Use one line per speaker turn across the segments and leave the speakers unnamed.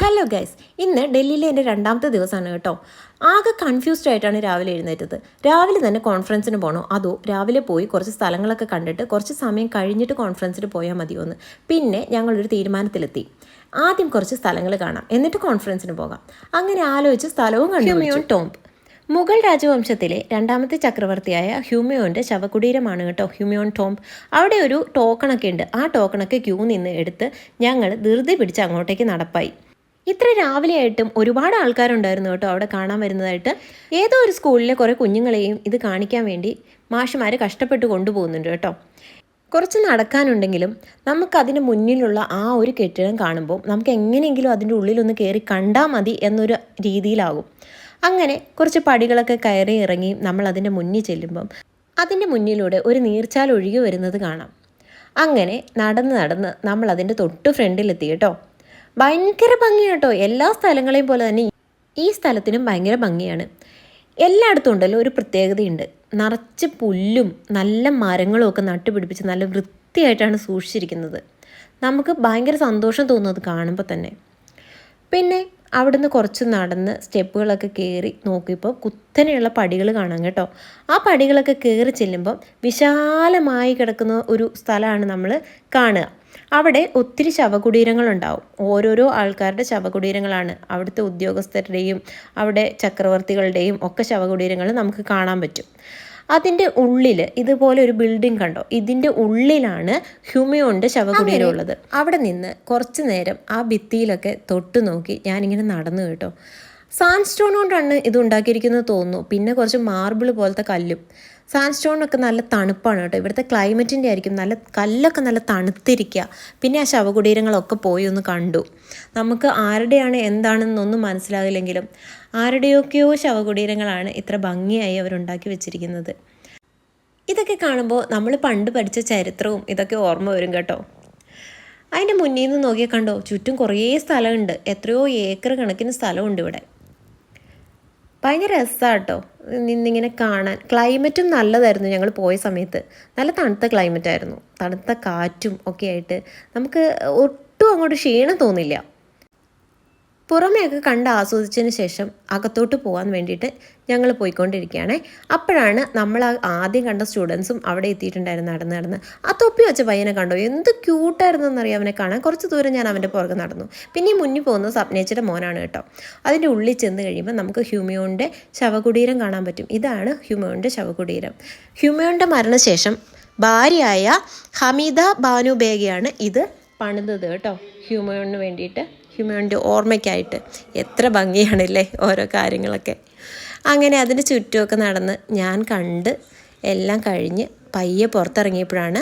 Hello guys ഇന്ന് ഡൽഹിയിലെ എന്റെ രണ്ടാമത്തെ ദിവസമാണ് കേട്ടോ. ആകെ കൺഫ്യൂസ്ഡ് ആയിട്ടാണ് രാവിലെ എഴുന്നേറ്റത്. രാവിലെ തന്നെ കോൺഫറൻസിന് പോകണോ അതോ രാവിലെ പോയി കുറച്ച് സ്ഥലങ്ങളൊക്കെ കണ്ടിട്ട് കുറച്ച് സമയം കഴിഞ്ഞിട്ട് കോൺഫറൻസിന് പോയാൽ മതിയോ എന്ന് പിന്നെ ഞങ്ങളൊരു തീരുമാനത്തിലെത്തി. ആദ്യം കുറച്ച് സ്ഥലങ്ങൾ കാണാം. എന്നിട്ട് കോൺഫറൻസിന് പോകാം. അങ്ങനെ ആലോചിച്ച് സ്ഥലവും കണ്ടു ടോംബ്. മുഗൾ രാജവംശത്തിലെ രണ്ടാമത്തെ ചക്രവർത്തിയായ ഹ്യൂമിയോന്റെ ശവകുടീരമാണ് കേട്ടോ ഹ്യൂമിയോൺ ടോംബ്. അവിടെ ഒരു ടോക്കണൊക്കെ ഉണ്ട്. ആ ടോക്കണൊക്കെ ക്യൂ നിന്ന് എടുത്ത് ഞങ്ങൾ ധൃതി പിടിച്ച് അങ്ങോട്ടേക്ക് നടപ്പായി. ഇത്ര രാവിലെ ആയിട്ടും ഒരുപാട് ആൾക്കാരുണ്ടായിരുന്നു കേട്ടോ അവിടെ കാണാൻ വരുന്നതായിട്ട്. ഏതോ ഒരു സ്കൂളിലെ കുറേ കുഞ്ഞുങ്ങളെയും ഇത് കാണിക്കാൻ വേണ്ടി മാഷുമാർ കഷ്ടപ്പെട്ട് കൊണ്ടുപോകുന്നുണ്ട് കേട്ടോ. കുറച്ച് നടക്കാനുണ്ടെങ്കിലും നമുക്കതിന് മുന്നിലുള്ള ആ ഒരു കെട്ടിടം കാണുമ്പോൾ നമുക്ക് എങ്ങനെയെങ്കിലും അതിന്റെ ഉള്ളിലൊന്ന് കയറി കണ്ടാൽ മതി എന്നൊരു രീതിയിലാകും. അങ്ങനെ കുറച്ച് പടികളൊക്കെ കയറി ഇറങ്ങി നമ്മൾ അതിന്റെ മുന്നിൽ ചെല്ലുമ്പം അതിന്റെ മുന്നിലൂടെ ഒരു നീർച്ചാൽ ഒഴുകി വരുന്നത് കാണാം. അങ്ങനെ നടന്ന് നടന്ന് നമ്മൾ അതിന്റെ തൊട്ട് ഫ്രണ്ടിലെത്തി കേട്ടോ. ഭയങ്കര ഭംഗിയാണ് കേട്ടോ എല്ലാ സ്ഥലങ്ങളെയും പോലെ തന്നെ ഈ സ്ഥലത്തിനും ഭയങ്കര ഭംഗിയാണ്. എല്ലായിടത്തും ഉണ്ടല്ലോ ഒരു പ്രത്യേകതയുണ്ട്. നിറച്ച് പുല്ലും നല്ല മരങ്ങളും ഒക്കെ നട്ടുപിടിപ്പിച്ച് നല്ല വൃത്തിയായിട്ടാണ് സൂക്ഷിച്ചിരിക്കുന്നത്. നമുക്ക് ഭയങ്കര സന്തോഷം തോന്നുന്നത് കാണുമ്പോൾ തന്നെ. പിന്നെ അവിടുന്ന് കുറച്ച് നടന്ന് സ്റ്റെപ്പുകളൊക്കെ കയറി നോക്കിയപ്പോൾ കുത്തനെയുള്ള പടികൾ കാണാം കേട്ടോ. ആ പടികളൊക്കെ കയറി ചെല്ലുമ്പം വിശാലമായി കിടക്കുന്ന ഒരു സ്ഥലമാണ് നമ്മൾ കാണുക. അവിടെ ഒത്തിരി ശവകുടീരങ്ങളുണ്ടാവും. ഓരോരോ ആൾക്കാരുടെ ശവകുടീരങ്ങളാണ്. അവിടുത്തെ ഉദ്യോഗസ്ഥരുടെയും അവിടെ ചക്രവർത്തികളുടെയും ഒക്കെ ശവകുടീരങ്ങൾ നമുക്ക് കാണാൻ പറ്റും. അതിന്റെ ഉള്ളിൽ ഇതുപോലെ ഒരു ബിൽഡിംഗ് കണ്ടോ? ഇതിന്റെ ഉള്ളിലാണ് ഹ്യൂമിയോണിന്റെ ശവകുടീരം ഉള്ളത് അവിടെ നിന്ന് കുറച്ച് നേരം ആ ഭിത്തിയിലൊക്കെ തൊട്ട് നോക്കി ഞാനിങ്ങനെ നടന്നു കേട്ടോ. സാൻസ്റ്റോൺ കൊണ്ടാണ് ഇത് ഉണ്ടാക്കിയിരിക്കുന്നത് തോന്നുന്നു. പിന്നെ കുറച്ച് മാർബിൾ പോലത്തെ കല്ലും. സാൻസ്റ്റോണൊക്കെ നല്ല തണുപ്പാണ് കേട്ടോ. ഇവിടുത്തെ ക്ലൈമറ്റിന്റെ ആയിരിക്കും നല്ല കല്ലൊക്കെ നല്ല തണുത്തിരിക്കുക പിന്നെ ആ ശവകുടീരങ്ങളൊക്കെ പോയി ഒന്ന് കണ്ടു. നമുക്ക് ആരുടെയാണ് എന്താണെന്നൊന്നും മനസ്സിലാകില്ലെങ്കിലും ആരുടെയൊക്കെയോ ശവകുടീരങ്ങളാണ് ഇത്ര ഭംഗിയായി അവരുണ്ടാക്കി വെച്ചിരിക്കുന്നത്. ഇതൊക്കെ കാണുമ്പോൾ നമ്മൾ പണ്ട് പഠിച്ച ചരിത്രവും ഇതൊക്കെ ഓർമ്മ വരും കേട്ടോ. അതിന്റെ മുന്നിൽ നിന്ന് നോക്കിയാൽ കണ്ടോ ചുറ്റും കുറേ സ്ഥലമുണ്ട്. എത്രയോ ഏക്കർ കണക്കിന് സ്ഥലമുണ്ട് ഇവിടെ. ഭയങ്കര രസമാണ് കേട്ടോ നിന്നിങ്ങനെ കാണാൻ. ക്ലൈമറ്റും നല്ലതായിരുന്നു ഞങ്ങൾ പോയ സമയത്ത്. നല്ല തണുത്ത ക്ലൈമറ്റായിരുന്നു തണുത്ത കാറ്റും ഒക്കെ ആയിട്ട്. നമുക്ക് ഒട്ടും അങ്ങോട്ട് ക്ഷീണം തോന്നില്ല. പുറമെയൊക്കെ കണ്ട് ആസ്വദിച്ചതിന് ശേഷം അകത്തോട്ട് പോകാൻ വേണ്ടിയിട്ട് ഞങ്ങൾ പോയിക്കൊണ്ടിരിക്കുകയാണ്. അപ്പോഴാണ് നമ്മൾ ആദ്യം കണ്ട സ്റ്റുഡൻസും അവിടെ എത്തിയിട്ടുണ്ടായിരുന്നു നടന്ന് നടന്ന്. ആ തൊപ്പി വെച്ച പയ്യനെ കണ്ടോ? എന്ത് ക്യൂട്ടായിരുന്നു എന്നറിയാം അവനെ കാണാൻ. കുറച്ച് ദൂരം ഞാൻ അവന്റെ പുറകെ നടന്നു. പിന്നെ മുന്നിൽ പോകുന്നത് സപ്നേച്ചിയുടെ മോനാണ് കേട്ടോ. അതിന്റെ ഉള്ളിൽ ചെന്ന് കഴിയുമ്പോൾ നമുക്ക് ഹ്യൂമിയോന്റെ ശവകുടീരം കാണാൻ പറ്റും. ഇതാണ് ഹ്യൂമിയോന്റെ ശവകുടീരം. ഹ്യൂമിയോന്റെ മരണശേഷം ഭാര്യയായ ഹമീദ ബാനു ബേഗയാണ് ഇത് പണിതത് കേട്ടോ. ഹ്യൂമയോണിന് വേണ്ടിയിട്ട്. ഹ്യൂമയോണിന്റെ ഓർമ്മയ്ക്കായിട്ട് എത്ര ഭംഗിയാണല്ലേ ഓരോ കാര്യങ്ങളൊക്കെ. അങ്ങനെ അതിന്റെ ചുറ്റുമൊക്കെ നടന്ന് ഞാൻ കണ്ട് എല്ലാം കഴിഞ്ഞ് പയ്യെ പുറത്തിറങ്ങിയപ്പോഴാണ്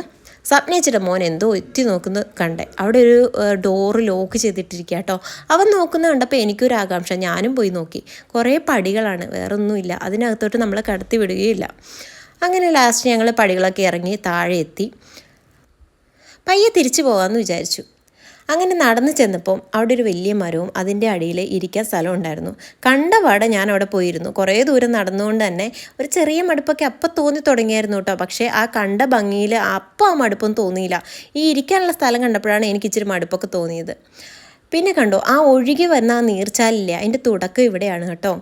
സ്വപ്നേച്ചിയുടെ മോൻ എന്തോ എത്തി നോക്കുന്നത് കണ്ടേ. അവിടെ ഒരു ഡോറ് ലോക്ക് ചെയ്തിട്ടിരിക്കുക കേട്ടോ. അവൻ നോക്കുന്ന കണ്ടപ്പോൾ എനിക്കൊരു ആകാംക്ഷ. ഞാനും പോയി നോക്കി. കുറേ പടികളാണ്. വേറൊന്നുമില്ല. അതിനകത്തോട്ട് നമ്മളെ കടത്തി വിടുകയില്ല. അങ്ങനെ ലാസ്റ്റ് ഞങ്ങൾ പടികളൊക്കെ ഇറങ്ങി താഴെ എത്തി. പയ്യെ തിരിച്ചു പോകാമെന്ന് വിചാരിച്ചു. അങ്ങനെ നടന്നു ചെന്നപ്പം അവിടെ ഒരു വലിയ മരവും അതിന്റെ അടിയിൽ ഇരിക്കാൻ സ്ഥലം ഉണ്ടായിരുന്നു. കണ്ട വട ഞാൻ അവിടെ പോയിരുന്നു. കുറേ ദൂരം നടന്നുകൊണ്ട് തന്നെ ഒരു ചെറിയ മടുപ്പൊക്കെ അപ്പം തോന്നി തുടങ്ങിയായിരുന്നു കേട്ടോ. പക്ഷേ ആ കണ്ട ഭംഗിയിൽ അപ്പം ആ മടുപ്പൊന്നും തോന്നിയില്ല. ഈ ഇരിക്കാനുള്ള സ്ഥലം കണ്ടപ്പോഴാണ് എനിക്ക് ഇച്ചിരി മടുപ്പൊക്കെ തോന്നിയത്. പിന്നെ കണ്ടോ ആ ഒഴുകി വന്ന ആ നീർച്ചാലില്ല അതിന്റെ തുടക്കം ഇവിടെയാണ് കേട്ടോ.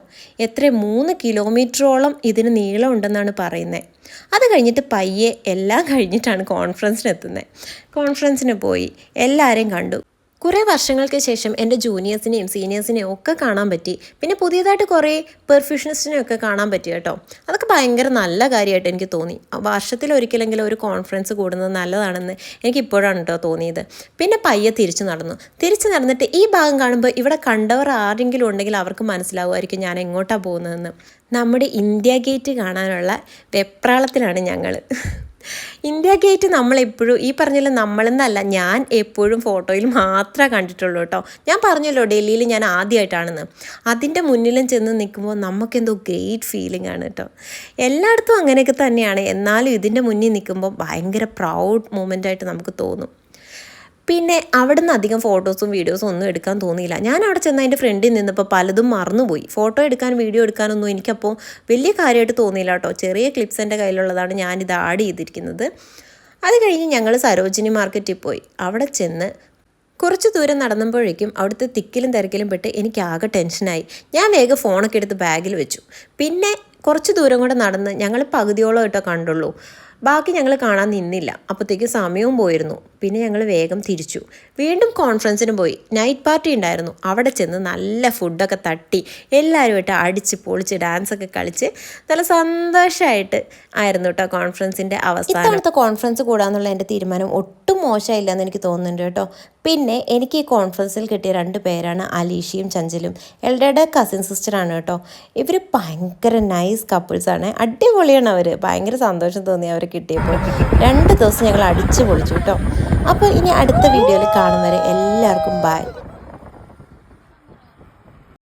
എത്ര മൂന്ന് കിലോമീറ്ററോളം ഇതിന് നീളം ഉണ്ടെന്നാണ് പറയുന്നത് അത് കഴിഞ്ഞിട്ട് പയ്യെ എല്ലാം കഴിഞ്ഞിട്ടാണ് കോൺഫറൻസിനെത്തുന്നത് കോൺഫറൻസിന് പോയി എല്ലാവരെയും കണ്ടു. കുറേ വർഷങ്ങൾക്ക് ശേഷം എന്റെ ജൂനിയേഴ്സിനെയും സീനിയേഴ്സിനെയും ഒക്കെ കാണാൻ പറ്റി. പിന്നെ പുതിയതായിട്ട് കുറേ പെർഫ്യൂഷനിസ്റ്റിനെ ഒക്കെ കാണാൻ പറ്റി കേട്ടോ. അതൊക്കെ ഭയങ്കര നല്ല കാര്യമായിട്ട് എനിക്ക് തോന്നി. വർഷത്തിൽ ഒരിക്കലെങ്കിലും ഒരു കോൺഫറൻസ് കൂടുന്നത് നല്ലതാണെന്ന് എനിക്ക് ഇപ്പോഴാണ് കേട്ടോ തോന്നിയത്. പിന്നെ പയ്യെ തിരിച്ചു നടന്നു. തിരിച്ചു നടന്നിട്ട് ഈ ഭാഗം കാണുമ്പോൾ ഇവിടെ കണ്ടവർ ആരെങ്കിലും ഉണ്ടെങ്കിൽ അവർക്ക് മനസ്സിലാവുമായിരിക്കും ഞാൻ എങ്ങോട്ടാണ് പോകുന്നതെന്ന്. നമ്മുടെ ഇന്ത്യ ഗേറ്റ് കാണാനുള്ള വെപ്രാളത്തിലാണ് ഞങ്ങൾ ഇന്ത്യ ഗേറ്റ് നമ്മളെപ്പോഴും ഈ പറഞ്ഞല്ലോ നമ്മളെന്നല്ല ഞാൻ എപ്പോഴും ഫോട്ടോയിൽ മാത്രമേ കണ്ടിട്ടുള്ളൂ കേട്ടോ. ഞാൻ പറഞ്ഞല്ലോ ഡൽഹിയിൽ ഞാൻ ആദ്യമായിട്ടാണെന്ന്. അതിന്റെ മുന്നിലും ചെന്ന് നിൽക്കുമ്പോൾ നമുക്കെന്തോ ഗ്രേറ്റ് ഫീലിംഗ് ആണ് കേട്ടോ. എല്ലായിടത്തും അങ്ങനെയൊക്കെ തന്നെയാണ്. എന്നാലും ഇതിന്റെ മുന്നിൽ നിൽക്കുമ്പോൾ ഭയങ്കര പ്രൗഡ് മൂമെന്റ് ആയിട്ട് നമുക്ക് തോന്നും. പിന്നെ അവിടെ നിന്ന് അധികം ഫോട്ടോസും വീഡിയോസും ഒന്നും എടുക്കാൻ തോന്നിയില്ല. ഞാൻ അവിടെ ചെന്ന എന്റെ ഫ്രണ്ടിൽ നിന്നപ്പോൾ പലതും മറന്നുപോയി. ഫോട്ടോ എടുക്കാൻ വീഡിയോ എടുക്കാനൊന്നും എനിക്കപ്പോൾ വലിയ കാര്യമായിട്ട് തോന്നിയില്ല കേട്ടോ. ചെറിയ ക്ലിപ്സ് എന്റെ കയ്യിലുള്ളതാണ് ഞാനിത് ആഡ് ചെയ്തിരിക്കുന്നത്. അത് കഴിഞ്ഞ് ഞങ്ങൾ സരോജിനി മാർക്കറ്റിൽ പോയി. അവിടെ ചെന്ന് കുറച്ച് ദൂരം നടന്നപ്പോഴേക്കും അവിടുത്തെ തിക്കിലും തിരക്കിലും പെട്ട് എനിക്ക് ആകെ ടെൻഷനായി. ഞാൻ വേഗം ഫോണൊക്കെ എടുത്ത് ബാഗിൽ വെച്ചു. പിന്നെ കുറച്ച് ദൂരം കൂടെ നടന്ന് ഞങ്ങൾ പകുതിയോളം കണ്ടുള്ളൂ. ബാക്കി ഞങ്ങൾ കാണാൻ നിന്നില്ല. അപ്പോഴത്തേക്ക് സമയവും പോയിരുന്നു. പിന്നെ ഞങ്ങൾ വേഗം തിരിച്ചു. വീണ്ടും കോൺഫറൻസിന് പോയി. നൈറ്റ് പാർട്ടി ഉണ്ടായിരുന്നു. അവിടെ ചെന്ന് നല്ല ഫുഡൊക്കെ തട്ടി. എല്ലാവരുമായിട്ട് അടിച്ച് പൊളിച്ച് ഡാൻസൊക്കെ കളിച്ച് നല്ല സന്തോഷമായിട്ട് ആയിരുന്നു കേട്ടോ കോൺഫറൻസിന്റെ അവസാനം. ഇത്തവണത്തെ കോൺഫറൻസ് കൂടാന്നുള്ള എന്റെ തീരുമാനം ഒട്ടും മോശമായില്ല എന്ന് എനിക്ക് തോന്നുന്നുണ്ട് കേട്ടോ. പിന്നെ എനിക്ക് ഈ കോൺഫറൻസിൽ കിട്ടിയ രണ്ട് പേരാണ് അലീഷയും ചഞ്ചലും. എൽഡയുടെ കസിൻ സിസ്റ്ററാണ് കേട്ടോ. ഇവർ ഭയങ്കര നൈസ് കപ്പിൾസാണ് അടിപൊളിയാണ് അവർ ഭയങ്കര സന്തോഷം തോന്നി അവരെ കിട്ടിയപ്പോൾ. രണ്ട് ദിവസം ഞങ്ങൾ അടിച്ചു പൊളിച്ചു കേട്ടോ. അപ്പോൾ ഇനി അടുത്ത വീഡിയോയിൽ കാണും വരെ എല്ലാവർക്കും ബൈ